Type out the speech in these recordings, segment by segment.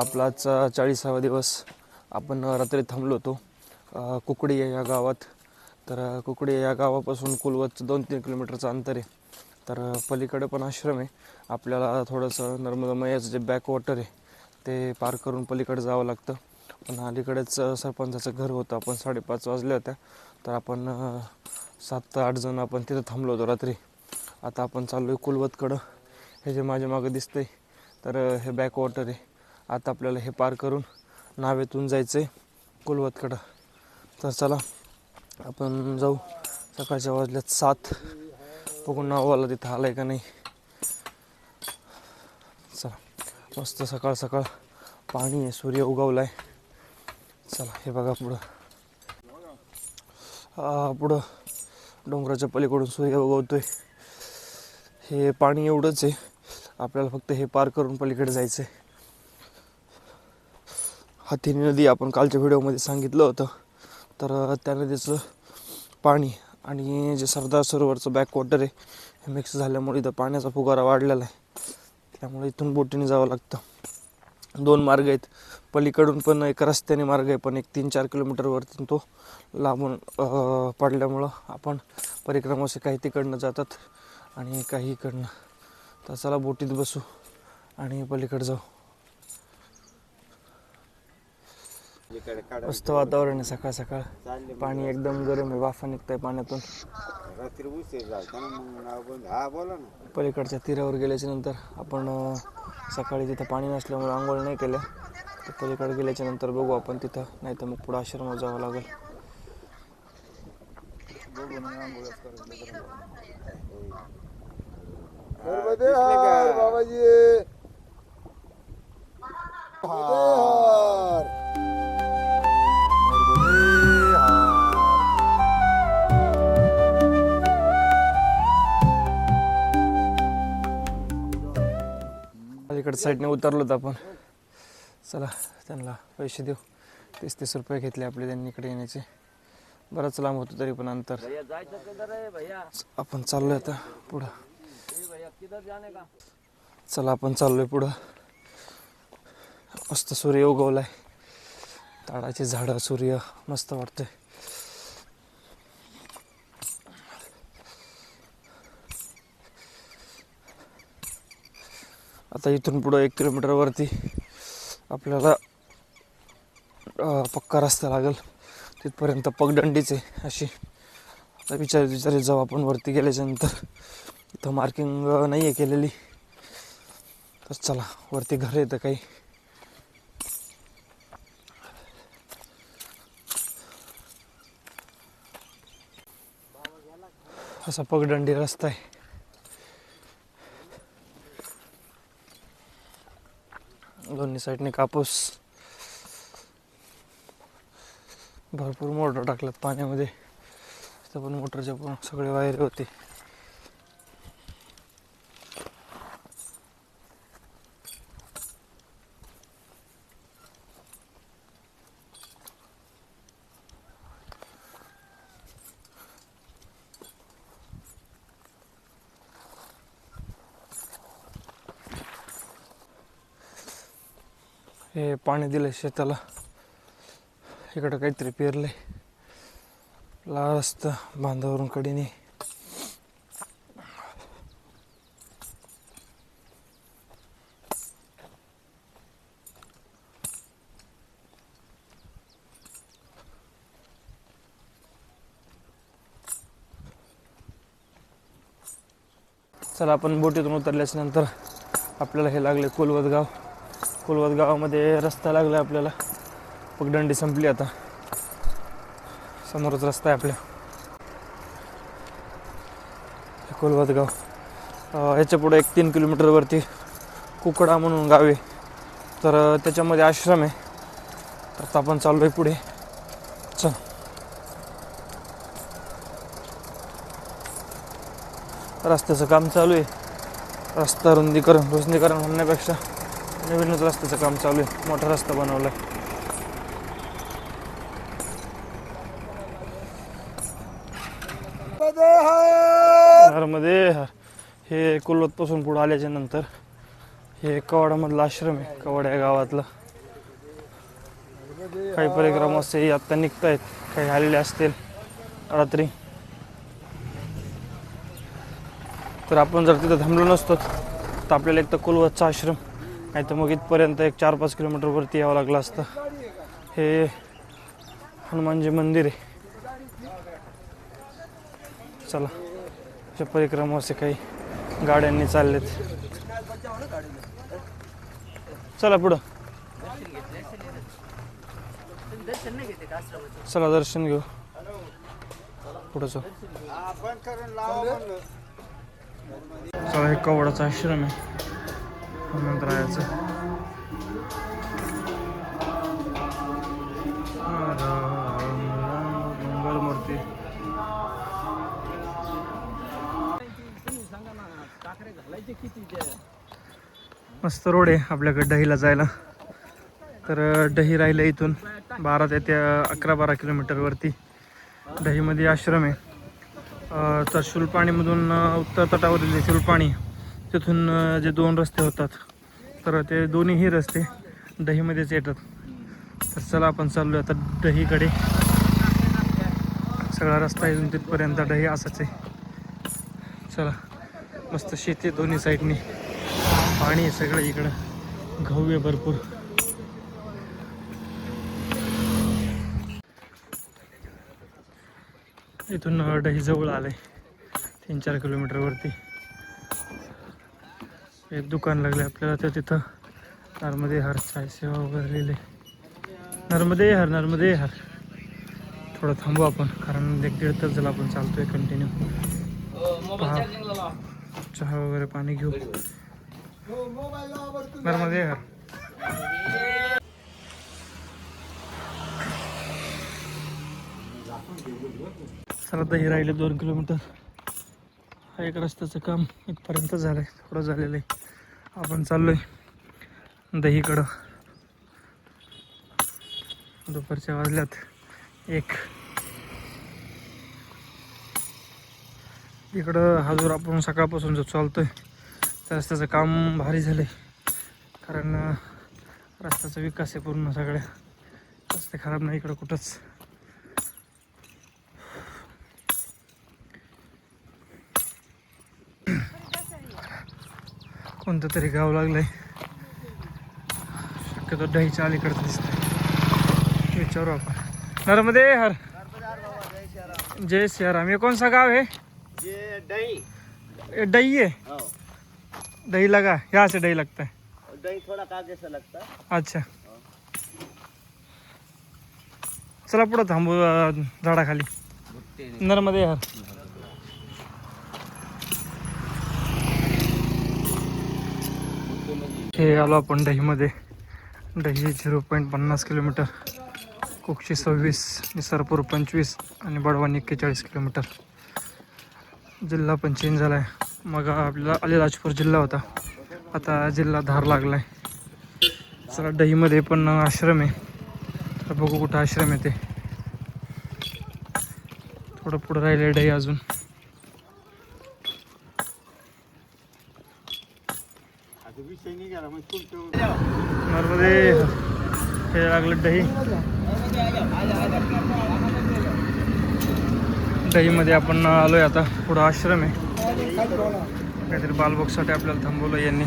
आपला आजचा चाळीसावा दिवस. आपण रात्री थांबलो होतो. अ, कुकडी या गावात. तर कुकडी या गावापासून कुलवतचं दोन तीन किलोमीटरचं अंतर आहे. तर पलीकडे पण आश्रम आहे. आपल्याला थोडंसं नर्मदा मैयाचं जे बॅकवॉटर आहे ते पार करून पलीकडे जावं लागतं. पण अलीकडेच सरपंचाचं घर होतं. आपण साडेपाच वाजल्या होत्या. तर आपण सात आठ जण आपण तिथं थांबलो होतो रात्री. आता आपण चाललो आहे कुलवतकडं. हे जे माझ्या मागं दिसतंय तर हे बॅकवॉटर आहे. आता आपल्याला हे पार करून नावेतून जायचं आहे कुलवतकडं. तर चला आपण जाऊ. सकाळच्या वाजल्यात सात. बघून नावाला तिथं आलं आहे का नाही. चला मस्त सकाळ सकाळ पाणी आहे सूर्य उगवला आहे चला हे बघा पुढं. पुढं डोंगराच्या पलीकडून सूर्य उगवतोय. हे पाणी एवढंच आहे. आपल्याला फक्त हे पार करून पलीकडे जायचं आहे हातीनी नदी आपण कालच्या व्हिडिओमध्ये सांगितलं होतं. तर त्या नदीचं पाणी आणि जे सरदार सरोवरचं बॅकवॉटर आहे हे मिक्स झाल्यामुळे इथं पाण्याचा फुगारा वाढलेला आहे. त्यामुळे इथून बोटीने जावं लागतं. दोन मार्ग आहेत. पलीकडून पण एक रस्त्याने मार्ग आहे पण एक तीन चार किलोमीटरवरती तो लांबून पडल्यामुळं आपण परिक्रमाचे काही तिकडनं जातात आणि काही इकडनं. तर चला बोटीत बसू आणि पलीकडे जाऊ इकडे काढा मस्त वातावरण आहे सकाळ सकाळ. पाणी एकदम गरम आहे वाफा निघताय पाण्यातून. हा पलीकडच्या तीरावर गेल्याच्यानंतर आपण सकाळी तिथं पाणी नसल्यामुळे आंघोळ नाही केल्या. तर पलीकडे गेल्याच्यानंतर बघू आपण तिथं नाही तर मग पुढं आश्रमात जावं लागेल? बाबाजी. साईडने उतरलो होतो आपण. चला त्यांना पैसे देऊ. तीस तीस रुपये घेतले आपले त्यांनी इकडे येण्याचे. बरंच लांब होतो तरी पण अंतर. आपण चाललोय आता पुढं. चला आपण चाललोय पुढं. मस्त सूर्य उगवलाय. ताडाचे झाडं सूर्य मस्त वाटतंय. आता इथून पुढं एक किलोमीटरवरती आपल्याला पक्का रस्ता लागेल. तिथपर्यंत पगडंडीच आहे अशी आता विचार विचारित जाऊ आपण वरती गेल्याच्यानंतर इथं मार्किंग नाही आहे केलेली. तर चला वरती घर येतं काही. असा पगडंडी रस्ता आहे. दोन्ही साईडने कापूस. भरपूर मोटर टाकल्यात पाण्यामध्ये. तिथं पण मोटरच्या पण सगळे वायरे होते हे पाणी दिलं शेताला. इकडं काहीतरी पेरलंय. लाल असतं बांधावरून कडीने. चला आपण बोटीतून उतरल्याच्या नंतर आपल्याला हे लागले कोलवत गाव कुलवत गावामध्ये रस्ता लागला आपल्याला. पगडंडी संपली आता. समोरच रस्ता आहे आपल्या. कुलवत गाव. अं, ह्याच्या पुढे एक तीन किलोमीटरवरती कुकडा म्हणून गाव आहे. तर त्याच्यामध्ये आश्रम आहे. तर आता आपण चाललो आहे पुढे. चल. रस्त्याचं काम चालू आहे. रस्ता रुंदीकरण रुंदीकरण म्हणण्यापेक्षा नवीनच रस्त्याचं काम चालू आहे. मोठा रस्ता बनवला आहे नर्मदे हे कुलवतपासून पुढे आल्याच्यानंतर हे कवाडामधला आश्रम आहे. कवाड या गावातलं. काही परिक्रम परिक्रमाचे आत्ता निघत आहेत काही आलेले असतील रात्री. तर आपण जर तिथं थांबलो नसतो तर आपल्याला एक तर कुलवतचा आश्रम. नाही तर मग इथपर्यंत एक चार पाच किलोमीटरवरती यावं लागलं असतं. हे हनुमानजी मंदिर आहे. चला अशा परिक्रमा असे काही गाड्यांनी चाललेत. चला पुढं. चला दर्शन घेऊ. पुढं चला हे कवडाचा आश्रम आहे. हनुमंतरायाचं मंगलमूर्ती. मस्त रोड आहे आपल्याकडे दहीला जायला. तर दही राहिलं इथून. बारा ते त्या अकरा बारा किलोमीटरवरती दहीमध्ये आश्रम आहे. तर शुलपाणीमधून उत्तर तटावरील शुलपाणी तिथून जे दोन रस्ते होतात तर ते दोन्हीही रस्ते दहीमध्येच येतात. तर चला आपण चाललो आता दहीकडे. सगळा रस्ता इथून तिथपर्यंत दही असाच आहे. चला मस्त शेती दोन्ही साईडनी. पाणी सगळं इकडं. गहू आहे भरपूर. इथून दही जवळ आलंय. तीन चार किलोमीटरवरती. एक दुकान लागले आपल्याला तर तिथं. नर्मदे हार चाय सेवा वगैरे लिहिले नर्मदे हार नर्मदे हार. थोडं थांबू आपण कारण एक दीड तास झाला आपण चालतोय कंटिन्यू चहा वगैरे पाणी घेऊ. नर्मदे हार. चला हे राहिले दोन किलोमीटर. हा एक रस्त्याचं काम इथपर्यंत झालंय थोडं झालेलं आहे. आपण चाललोय दहीकडं. दुपारच्या वाजल्यात एक. इकडं हजूर आपण सकाळपासून जो चालतोय त्या रस्त्याचं काम भारी झालंय. कारण रस्त्याचा विकास आहे पूर्ण सगळ्या. रस्ते खराब नाही इकडं कुठंच. कोणतं तरी गाव लागलंय. शक्यतो दहीच्या अलीकडचं दिसतंय. विचारू आपण. नर्मदे हर. जय सियाराम. गाँव है? ये दही. ये दही है हो. दही लगा. यहाँ से दही लगता है दही थोड़ा कागे से लगता है. अच्छा चला पुढं थांबू झाडाखाली. नर्मदे हर. हे आलो आपण दहीमध्ये. दही झिरो पॉईंट पन्नास किलोमीटर कोकशी सव्वीस निसरपूर पंचवीस आणि बडवानी एक्केचाळीस किलोमीटर. जिल्हा पण चेंज झाला आहे मग आपल्याला अलिराजपूर जिल्हा होता. आता जिल्हा धार लागला आहे चला दहीमध्ये पण आश्रम आहे. तर बघू कुठं आश्रम आहे ते. थोडं पुढं राहिलं आहे दही अजून आता विषय निघाला मग तुमचं रे. हे लागलं दही. दहीमध्ये आपण आलोय आता. पुढं आश्रम आहे. काहीतरी बालबॉक्ससाठी आपल्याला थांबवलं यांनी.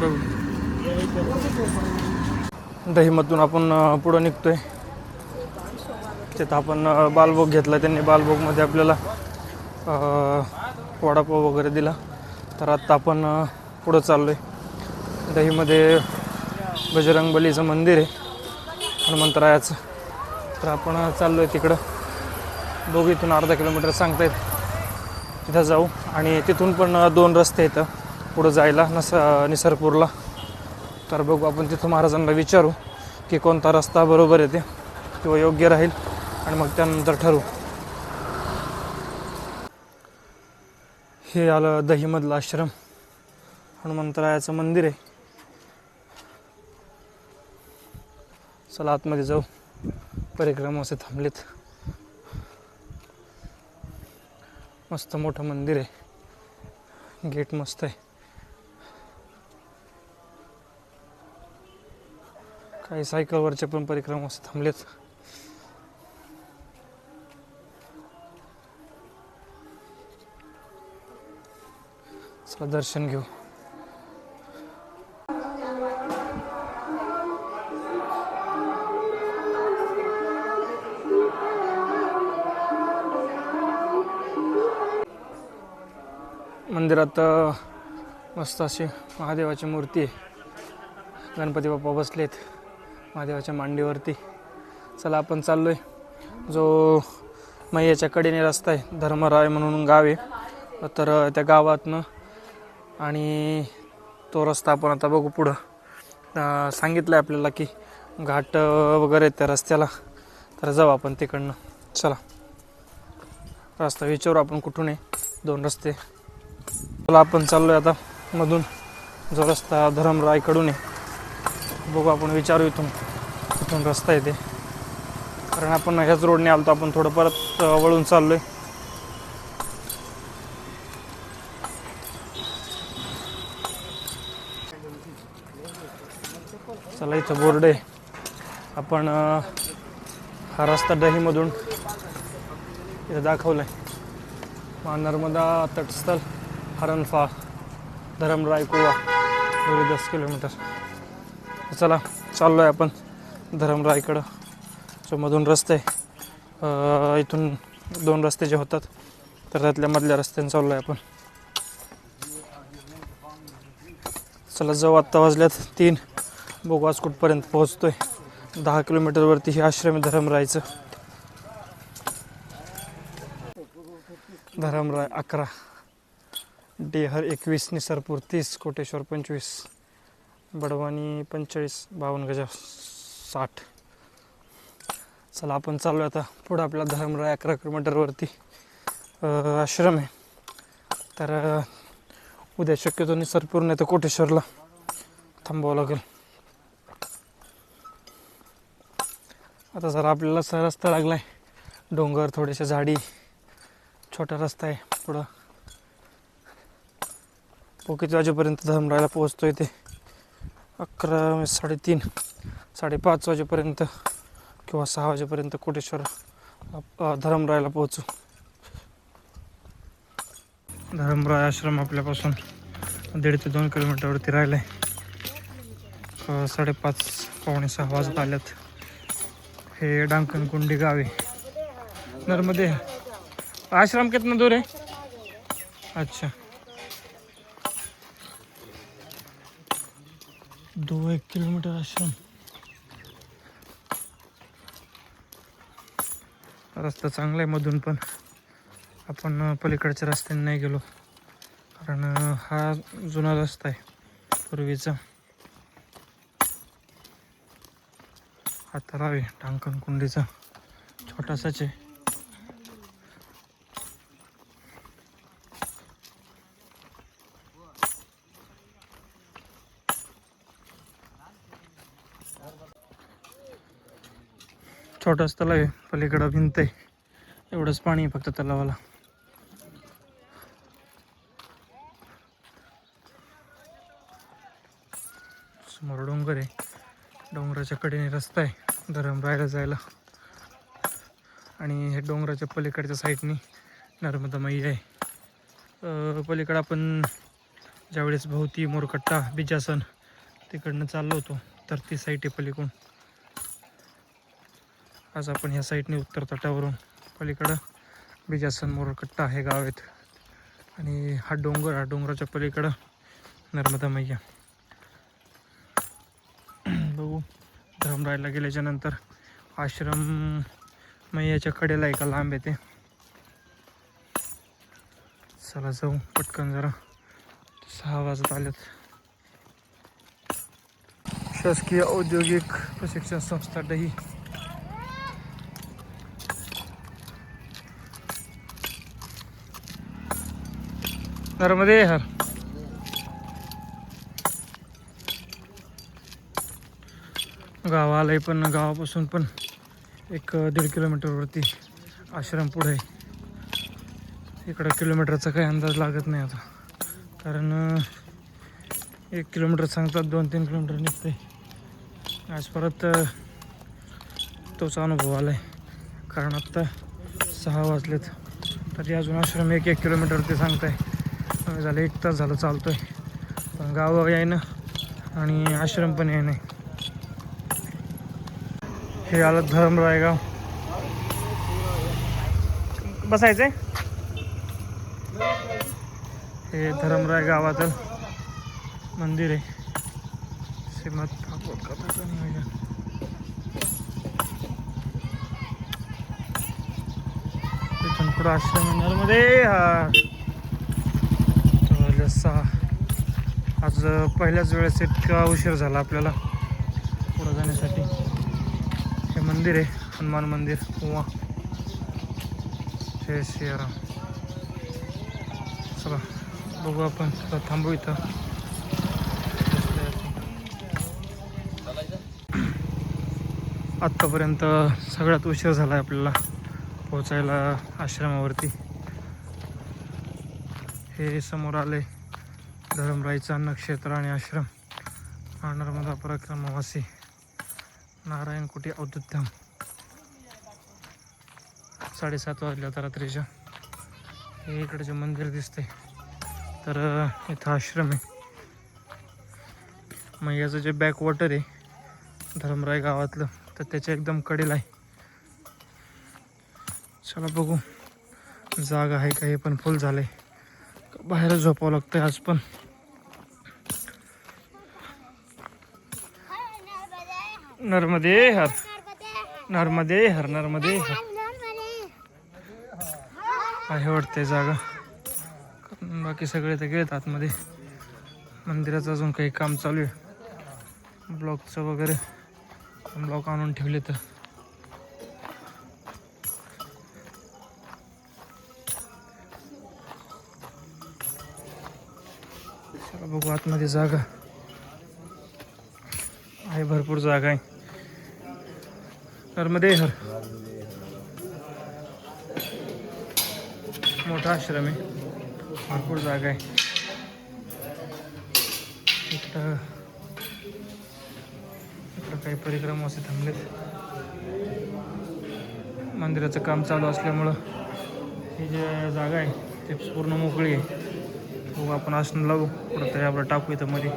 बघू. दहीमधून आपण पुढं निघतोय. तिथं आपण बालभोग घेतला. त्यांनी बालभोगमध्ये आपल्याला वडापाव वगैरे दिला. तर आत्ता आपण पुढं पुढं चाललोय. दहीमध्ये बजरंग बलीचं मंदिर आहे हनुमंतरायाचं. तर आपण चाललो चाललोय तिकडं. दोघं इथून अर्धा किलोमीटर सांगतायत. तिथं जाऊ. आणि तिथून पण दोन रस्ते आहेत. पुढं जायला नस निसरपूरला तर बघू आपण तिथं महाराजांना विचारू की कोणता रस्ता बरोबर येते किंवा योग्य राहील. आणि मग त्यानंतर ठरवू. हे आलं दहीमधलं आश्रम. हनुमंतरायाचं मंदिर आहे. चला आतमध्ये जाऊ. परिक्रमा असे थांबलेत. मस्त मोठं मंदिर आहे. गेट मस्त आहे. काही सायकलवरचे पण परिक्रमा थांबलेत. चला दर्शन घेऊ. मंदिरात मस्त अशी महादेवाची मूर्ती आहे. गणपती बाप्पा बसलेत महादेवाच्या मांडीवरती. चला आपण चाललोय. जो मैयाच्या कडेने रस्ता आहे धर्मराय म्हणून गाव आहे. तर त्या गावातनं आणि तो रस्ता आपण आता बघू पुढं. सांगितलं आहे आपल्याला की घाट वगैरे आहेत त्या रस्त्याला. तर जाऊ आपण तिकडनं. चला. रस्ता विचारू आपण कुठून आहे. दोन रस्ते. चला आपण चाललोय आता मधून. जो रस्ता धरमरायकडून आहे. बघू आपण विचारू इथून. इथून रस्ता येते कारण आपण ह्याच रोडने आलो तर आपण थोडं परत वळून चाललोय. चला इथं बोर्ड आहे. आपण हा रस्ता दहीमधून इथं दाखवलाय. आहे नर्मदा तटस्थल. हरणफा धरमराय कुवा एवढे दस किलोमीटर. चला चाललो आहे आपण धरमरायकडं. सो मधून रस्ते इथून दोन रस्ते जे होतात तर त्यातल्या मधल्या रस्त्याने चाललो आहे आपण. चला जाऊ आत्ता वाजल्यात तीन. बघू आज कुठपर्यंत पोहोचतोय? दहा किलोमीटरवरती हे आश्रम धरमरायचं. धरमराय अकरा. डेहर एकवीस निसरपूर तीस कोटेश्वर पंचवीस बडवानी पंचेचाळीस बावन्न गजा साठ. चला आपण चालू आता पुढं आपला धर्मराय अकरा किलोमीटरवरती आश्रम आहे. तर उद्या शक्यतो निसरपूर नाही तर कोटेश्वरला थांबावं लागेल. आता जरा आपल्याला असा रस्ता लागलाय. डोंगर थोडेसे झाडी छोटा रस्ता आहे पुढं. हो किती वाजेपर्यंत धर्मरायला पोहोचतो ते? अकरा साडेतीन साडेपाच वाजेपर्यंत किंवा सहा वाजेपर्यंत कोटेश्वर धरमरायला पोहोचू. धरमराय आश्रम आपल्यापासून दीड ते दोन किलोमीटरवरती राहिलं आहे साडेपाच पावणे सहा वाजत आल्यात. हे डांकन कुंडी गाव आहे. नर्मदे. आश्रम कितना दूर आहे? अच्छा. तो एक किलोमीटर आश्रम रस्ता चांगला आहे मधून पण. आपण पलीकडच्या रस्त्याने नाही गेलो. कारण हा जुना रस्ता आहे पूर्वीचा. हा तलाव आहे टांकण कुंडीचा. छोटासाच आहे. छोटाच तलाव आहे पलीकडं भिंत आहे. एवढंच पाणी आहे फक्त तलावाला. समोर डोंगर आहे. डोंगराच्या कडेने रस्ता आहे. धरमरायला जायला. आणि हे डोंगराच्या पलीकडच्या साईडनी नर्मदा मैया आहे. पलीकडं आपण ज्यावेळेस भोवती मोरकट्टा बिजासन तिकडनं चाललो होतो. तर ती साईट आहे पलीकडून. आज आपण ह्या साईडने उत्तर तटावरून पलीकडं बिजासन मोरकट्टा हे गाव आहेत आणि हा डोंगर हा डोंगराच्या पलीकडं नर्मदा मैया. बघू धरमरायला गेल्याच्यानंतर आश्रम मैयाच्या कडेला एका लांब येते. चला जाऊ पटकन जरा. सहा वाजत आल्यात शासकीय औद्योगिक प्रशिक्षण संस्था डही नर्मदे हर. गावालाही पण गावापासून पण एक दीड किलोमीटरवरती आश्रम पुढे इकडं किलोमीटरचा काही अंदाज लागत नाही आता. कारण एक किलोमीटर सांगतात दोन तीन किलोमीटर निघते. आज परत अ, तोच अनुभव आला आहे कारण आत्ता सहा वाजलेत. तरी अजून आश्रम एक एक किलोमीटरवरती ते सांगताय. आम्ही झालं एक तास झालं चालतो आहे पण गावावर यायनं आणि आश्रम पण याय हे आलं धरमराय रायगाव बसायचंय? हे धरमराय गावातील मंदिर आहे. श्रीमद भागवत कथाचं नियोजन. पुढं आश्रममध्ये हा. सहा. आज पहिल्याच वेळेस इतका उशीर झाला आपल्याला पुढं जाण्यासाठी. हे मंदिर आहे हनुमान मंदिर किंवा जय श्रीराम चला बघू आपण थांबू इथं. आत्तापर्यंत सगळ्यात उशीर झाला आहे आपल्याला पोचायला आश्रमावरती. हे समोर आले धरमराईचा नक्षत्र आणि आश्रम. नर्मदा पराक्रमवासी नारायण कुटी औद्धाम साडेसात वाजल्या आता रात्रीच्या. हे इकडचे मंदिर दिसते तर इथं आश्रम आहे. मग याचं जे बॅकवॉटर आहे धरमराय गावातलं तर त्याच्या एकदम कडेला आहे. चला बघू. जागा आहे का हे पण फुल झालंय. बाहेर झोपावं लागतंय आज पण. नर्मदे हर नर्मदे हर नर्मदे हर आहे वाटते जागा. बाकी सगळे तर गेलेत आतमध्ये. मंदिराचं अजून काही काम चालू आहे. ब्लॉकचं वगैरे ब्लॉक आणून ठेवले तर. बघू आतमध्ये जागा. आहे भरपूर जागा आहे. नर्मदे हर मोठा आश्रम आहे. भरपूर जागा आहे. इकडं इकडं काही परिक्रम असे थांबलेत. मंदिराचं काम चालू असल्यामुळं ही जी जागा आहे ती पूर्ण मोकळी आहे. बघू आपण आसन लावू परत आपलं टाकू इथं मध्ये.